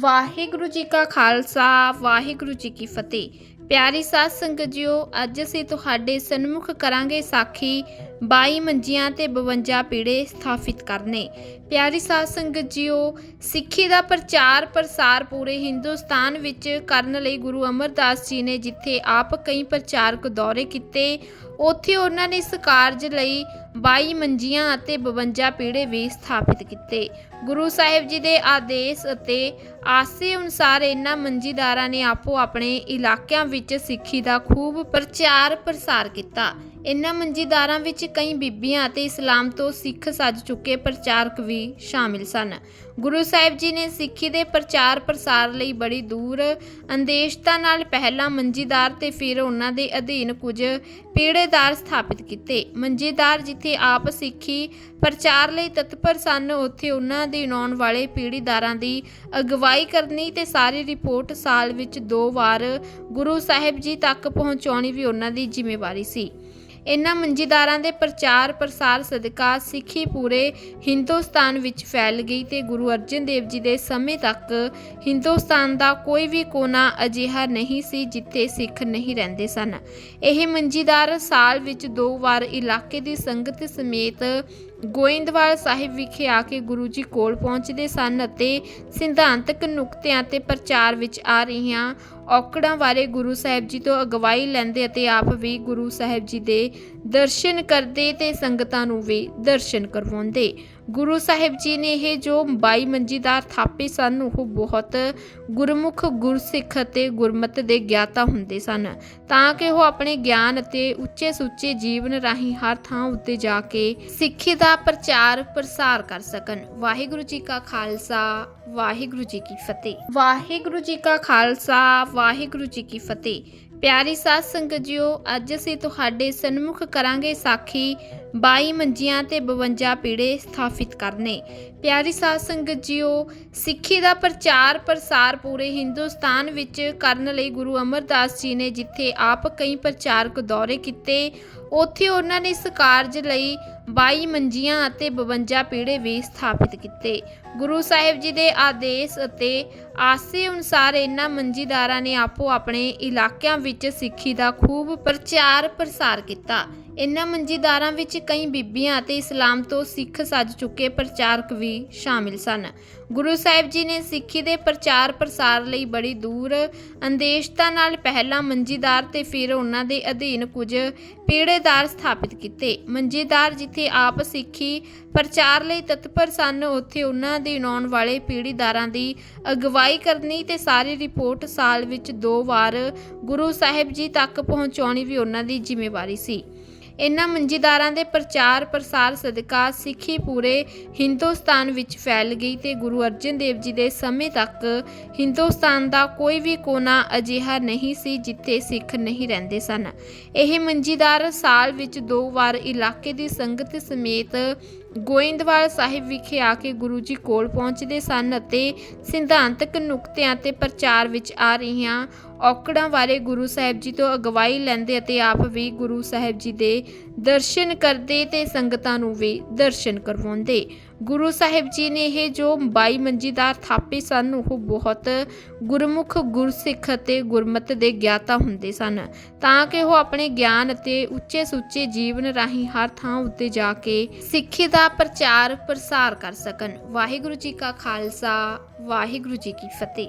ਵਾਹਿਗੁਰੂ ਜੀ ਕਾ ਖਾਲਸਾ, ਵਾਹਿਗੁਰੂ ਜੀ ਕੀ ਫਤਿਹ। ਪਿਆਰੀ ਸਾਧ ਸੰਗਤ ਜੀਓ, ਅੱਜ ਅਸੀਂ ਤੁਹਾਡੇ ਸਨਮੁਖ ਕਰਾਂਗੇ ਸਾਖੀ 22 ਮੰਜੀਆਂ ਤੇ 52 ਪੀੜੇ ਸਥਾਪਿਤ ਕਰਨੇ। ਪਿਆਰੀ ਸਾਧ ਸੰਗਤ ਜੀਓ, ਸਿੱਖੀ ਦਾ ਪ੍ਰਚਾਰ ਪ੍ਰਸਾਰ ਪੂਰੇ ਹਿੰਦੁਸਤਾਨ ਵਿੱਚ ਕਰਨ ਲਈ ਗੁਰੂ ਅਮਰਦਾਸ ਜੀ ਨੇ ਜਿੱਥੇ ਆਪ ਕਈ ਪ੍ਰਚਾਰਕ ਦੌਰੇ ਕੀਤੇ ਉੱਥੇ ਉਹਨਾਂ ਨੇ ਇਸ ਕਾਰਜ ਲਈ 22 ਮੰਜੀਆਂ ਅਤੇ 52 ਪੀੜੇ ਵੀ ਸਥਾਪਿਤ ਕੀਤੇ। ਗੁਰੂ ਸਾਹਿਬ ਜੀ ਦੇ ਆਦੇਸ਼ ਅਤੇ ਆਸੇ ਅਨੁਸਾਰ ਇਹਨਾਂ ਮੰਜੀਦਾਰਾਂ ਨੇ ਆਪੋ ਆਪਣੇ ਇਲਾਕਿਆਂ ਵਿੱਚ ਸਿੱਖੀ ਦਾ ਖੂਬ ਪ੍ਰਚਾਰ ਪ੍ਰਸਾਰ ਕੀਤਾ। ਇਹਨਾਂ ਮੰਜੀਦਾਰਾਂ ਵਿੱਚ ਕਈ ਬੀਬੀਆਂ ਅਤੇ ਇਸਲਾਮ ਤੋਂ ਸਿੱਖ ਸੱਜ ਚੁੱਕੇ ਪ੍ਰਚਾਰਕ ਵੀ ਸ਼ਾਮਿਲ ਸਨ। ਗੁਰੂ ਸਾਹਿਬ ਜੀ ਨੇ ਸਿੱਖੀ ਦੇ ਪ੍ਰਚਾਰ ਪ੍ਰਸਾਰ ਲਈ ਬੜੀ ਦੂਰ ਅੰਦੇਸ਼ਤਾ ਨਾਲ ਪਹਿਲਾਂ ਮੰਜੀਦਾਰ ਤੇ ਫਿਰ ਉਹਨਾਂ ਦੇ ਅਧੀਨ ਕੁਝ ਪੀੜੇਦਾਰ ਸਥਾਪਿਤ ਕੀਤੇ। ਮੰਜੀਦਾਰ ਜਿੱਥੇ ਆਪ ਸਿੱਖੀ ਪ੍ਰਚਾਰ ਲਈ ਤਤਪਰ ਸਨ, ਉੱਥੇ ਉਹਨਾਂ ਦੇ ਆਉਣ ਵਾਲੇ ਪੀੜੀਦਾਰਾਂ ਦੀ ਅਗਵਾਈ ਕਰਨੀ ਤੇ ਸਾਰੀ ਰਿਪੋਰਟ ਸਾਲ ਵਿੱਚ ਦੋ ਵਾਰ ਗੁਰੂ ਸਾਹਿਬ ਜੀ ਤੱਕ ਪਹੁੰਚਾਉਣੀ ਵੀ ਉਹਨਾਂ ਦੀ ਜ਼ਿੰਮੇਵਾਰੀ ਸੀ। ਇਹਨਾਂ ਮੰਜੀਦਾਰਾਂ ਦੇ ਪ੍ਰਚਾਰ ਪ੍ਰਸਾਰ ਸਦਕਾ ਸਿੱਖੀ ਪੂਰੇ ਹਿੰਦੁਸਤਾਨ ਵਿੱਚ ਫੈਲ ਗਈ ਤੇ ਗੁਰੂ ਅਰਜਨ ਦੇਵ ਜੀ ਦੇ ਸਮੇਂ ਤੱਕ ਹਿੰਦੁਸਤਾਨ ਦਾ ਕੋਈ ਵੀ ਕੋਨਾ ਅਜਿਹਾ ਨਹੀਂ ਸੀ ਜਿੱਥੇ ਸਿੱਖ ਨਹੀਂ ਰਹਿੰਦੇ ਸਨ। ਇਹ ਮੰਜੀਦਾਰ ਸਾਲ ਵਿੱਚ ਦੋ ਵਾਰ ਇਲਾਕੇ ਦੀ ਸੰਗਤ ਸਮੇਤ ਗੋਇੰਦਵਾਲ ਸਾਹਿਬ ਵਿਖੇ ਆ ਕੇ ਗੁਰੂ ਜੀ ਕੋਲ ਪਹੁੰਚਦੇ ਸਨ ਅਤੇ ਸਿਧਾਂਤਕ ਨੁਕਤਿਆਂ ਤੇ ਪ੍ਰਚਾਰ ਵਿੱਚ ਆ ਰਹੀਆਂ। ਔਕੜਾਂ ਬਾਰੇ ਗੁਰੂ ਸਾਹਿਬ ਜੀ ਤੋਂ ਅਗਵਾਈ ਲੈਂਦੇ ਅਤੇ ਆਪ ਵੀ ਗੁਰੂ ਸਾਹਿਬ ਜੀ ਦੇ ਦਰਸ਼ਨ ਕਰਦੇ ਤੇ ਸੰਗਤਾਂ ਨੂੰ ਵੀ ਦਰਸ਼ਨ ਕਰਵਾਉਂਦੇ। ਗੁਰੂ ਸਾਹਿਬ ਜੀ ਨੇ ਇਹ ਜੋ 22 ਮੰਜੀਦਾਰ ਥਾਪੇ ਸਨ, ਉਹ ਬਹੁਤ ਗੁਰਮੁਖ, ਗੁਰਸਿੱਖ ਅਤੇ ਗੁਰਮਤ ਦੇ ਗਿਆਤਾ ਹੁੰਦੇ ਸਨ। ਤਾਂ ਕਿ ਉਹ ਆਪਣੇ ਗਿਆਨ ਅਤੇ ਉੱਚੇ ਸੁੱਚੇ ਜੀਵਨ ਰਾਹੀਂ ਹਰ ਥਾਂ ਉੱਤੇ ਜਾ ਕੇ ਸਿੱਖੀ ਦਾ ਪ੍ਰਚਾਰ ਪ੍ਰਸਾਰ ਕਰ ਸਕਣ। ਵਾਹਿਗੁਰੂ ਜੀ ਕਾ ਖਾਲਸਾ। ਵਾਹਿਗੁਰੂ ਜੀ ਕੀ ਫਤਿਹ। ਵਾਹਿਗੁਰੂ ਜੀ ਕਾ ਖਾਲਸਾ, ਵਾਹਿਗੁਰੂ ਜੀ ਕੀ ਫਤਿਹ। ਪਿਆਰੀ ਸਾਧ ਸੰਗਤ ਜੀਓ, ਅੱਜ ਅਸੀਂ ਤੁਹਾਡੇ ਸਨਮੁਖ ਕਰਾਂਗੇ ਸਾਖੀ 22 ਮੰਜੀਆਂ ਤੇ 52 ਪੀੜੇ ਸਥਾਪਿਤ ਕਰਨੇ। ਪਿਆਰੀ ਸਾਧ ਸੰਗਤ ਜੀਓ, ਸਿੱਖੀ ਦਾ ਪ੍ਰਚਾਰ ਪ੍ਰਸਾਰ ਪੂਰੇ ਹਿੰਦੁਸਤਾਨ ਵਿੱਚ ਕਰਨ ਲਈ ਗੁਰੂ ਅਮਰਦਾਸ ਜੀ ਨੇ ਜਿੱਥੇ ਆਪ ਕਈ ਪ੍ਰਚਾਰਕ ਦੌਰੇ ਕੀਤੇ ਉੱਥੇ ਉਹਨਾਂ ਨੇ ਇਸ ਕਾਰਜ ਲਈ 22 ਮੰਜੀਆਂ ਅਤੇ 52 ਪੀੜੇ ਵੀ ਸਥਾਪਿਤ ਕੀਤੇ। ਗੁਰੂ ਸਾਹਿਬ ਜੀ ਦੇ ਆਦੇਸ਼ ਅਤੇ ਆਸੇ ਅਨੁਸਾਰ ਇਹਨਾਂ ਮੰਜੀਦਾਰਾਂ ਨੇ ਆਪੋ ਆਪਣੇ ਇਲਾਕਿਆਂ ਵਿੱਚ ਸਿੱਖੀ ਦਾ ਖੂਬ ਪ੍ਰਚਾਰ ਪ੍ਰਸਾਰ ਕੀਤਾ। ਇਹਨਾਂ ਮੰਜੀਦਾਰਾਂ ਵਿੱਚ ਕਈ ਬੀਬੀਆਂ ਅਤੇ ਇਸਲਾਮ ਤੋਂ ਸਿੱਖ ਸੱਜ ਚੁੱਕੇ ਪ੍ਰਚਾਰਕ ਵੀ ਸ਼ਾਮਿਲ ਸਨ। ਗੁਰੂ ਸਾਹਿਬ ਜੀ ਨੇ ਸਿੱਖੀ ਦੇ ਪ੍ਰਚਾਰ ਪ੍ਰਸਾਰ ਲਈ ਬੜੀ ਦੂਰ ਅੰਦੇਸ਼ਤਾ ਨਾਲ ਪਹਿਲਾਂ ਮੰਜੀਦਾਰ ਤੇ ਫਿਰ ਉਹਨਾਂ ਦੇ ਅਧੀਨ ਕੁਝ ਪੀੜੇਦਾਰ ਸਥਾਪਿਤ ਕੀਤੇ। ਮੰਜੀਦਾਰ ਜਿੱਥੇ ਆਪ ਸਿੱਖੀ ਪ੍ਰਚਾਰ ਲਈ ਤਤਪਰ ਸਨ, ਉੱਥੇ ਉਹਨਾਂ ਦੇ ਆਉਣ ਵਾਲੇ ਪੀੜੀਦਾਰਾਂ ਦੀ ਅਗਵਾਈ ਕਰਨੀ ਤੇ ਸਾਰੀ ਰਿਪੋਰਟ ਸਾਲ ਵਿੱਚ ਦੋ ਵਾਰ ਗੁਰੂ ਸਾਹਿਬ ਜੀ ਤੱਕ ਪਹੁੰਚਾਉਣੀ ਵੀ ਉਹਨਾਂ ਦੀ ਜ਼ਿੰਮੇਵਾਰੀ ਸੀ। ਇਨ੍ਹਾਂ ਮੰਜੀਦਾਰਾਂ ਦੇ ਪ੍ਰਚਾਰ ਪ੍ਰਸਾਰ ਸਦਕਾ ਸਿੱਖੀ ਪੂਰੇ ਹਿੰਦੁਸਤਾਨ ਵਿੱਚ ਫੈਲ ਗਈ ਤੇ ਗੁਰੂ ਅਰਜਨ ਦੇਵ ਜੀ ਦੇ ਸਮੇਂ ਤੱਕ ਹਿੰਦੁਸਤਾਨ ਦਾ ਕੋਈ ਵੀ ਕੋਨਾ ਅਜਿਹਾ ਨਹੀਂ ਸੀ ਜਿੱਥੇ ਸਿੱਖ ਨਹੀਂ ਰਹਿੰਦੇ ਸਨ। ਇਹ ਮੰਜੀਦਾਰ ਸਾਲ ਵਿੱਚ ਦੋ ਵਾਰ ਇਲਾਕੇ ਦੀ ਸੰਗਤ ਸਮੇਤ ਗੋਇੰਦਵਾਲ ਸਾਹਿਬ ਵਿਖੇ ਆ ਕੇ ਗੁਰੂ ਜੀ ਕੋਲ ਪਹੁੰਚਦੇ ਸਨ ਅਤੇ ਸਿਧਾਂਤਕ ਨੁਕਤਿਆਂ ਤੇ ਪ੍ਰਚਾਰ ਵਿੱਚ ਆ ਰਹੀਆਂ। ਔਕੜਾਂ ਬਾਰੇ ਗੁਰੂ ਸਾਹਿਬ ਜੀ ਤੋਂ ਅਗਵਾਈ ਲੈਂਦੇ ਅਤੇ ਆਪ ਵੀ ਗੁਰੂ ਸਾਹਿਬ ਜੀ ਦੇ ਦਰਸ਼ਨ ਕਰਦੇ ਤੇ ਸੰਗਤਾਂ ਨੂੰ ਵੀ ਦਰਸ਼ਨ ਕਰਵਾਉਂਦੇ। ਗੁਰੂ ਸਾਹਿਬ ਜੀ ਨੇ ਇਹ ਜੋ 22 ਮੰਜੀਦਾਰ ਥਾਪੇ ਸਨ, ਉਹ ਬਹੁਤ ਗੁਰਮੁਖ ਗੁਰਸਿੱਖ ਅਤੇ ਗੁਰਮਤ ਦੇ ਗਿਆਤਾ ਹੁੰਦੇ ਸਨ। ਤਾਂ ਕਿ ਉਹ ਆਪਣੇ ਗਿਆਨ ਅਤੇ ਉੱਚੇ ਸੁੱਚੇ ਜੀਵਨ ਰਾਹੀਂ ਹਰ ਥਾਂ ਉੱਤੇ ਜਾ ਕੇ ਸਿੱਖੀ ਦਾ ਪ੍ਰਚਾਰ ਪ੍ਰਸਾਰ ਕਰ ਸਕਣ। ਵਾਹਿਗੁਰੂ ਜੀ ਕਾ ਖਾਲਸਾ, ਵਾਹਿਗੁਰੂ ਜੀ ਕੀ ਫਤਿਹ।